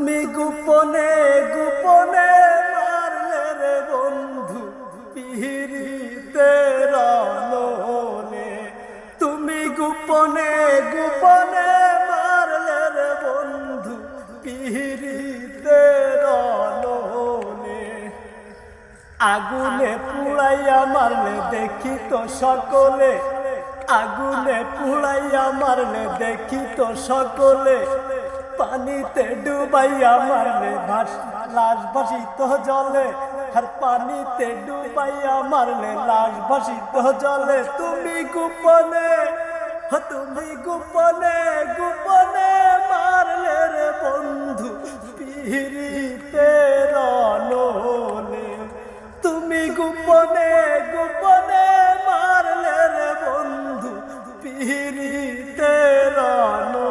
তুমি গোপনে গোপনে মারলে রে বন্ধু পিহিরিতে রলে তুমি গোপনে গোপনে মারলে রে বন্ধু পিহিরিতে রলে আগুনে পুড়াইয়া মারলে দেখি তো সকলে, আগুনে পুড়াইয়া মারলে দেখি তো সকলে। পানিতে ডুবাইয়া মারলে ভাস লাশ ভাসিত জলে। আর পানিতে ডুবাইয়া মারলে লাশ ভাসিত জলে। তুমি গোপনে তুমি গোপনে গোপনে মারলে রে বন্ধু পিহিতে তুমি গোপনে গোপনে মারলে রে বন্ধু পিহিতে রানো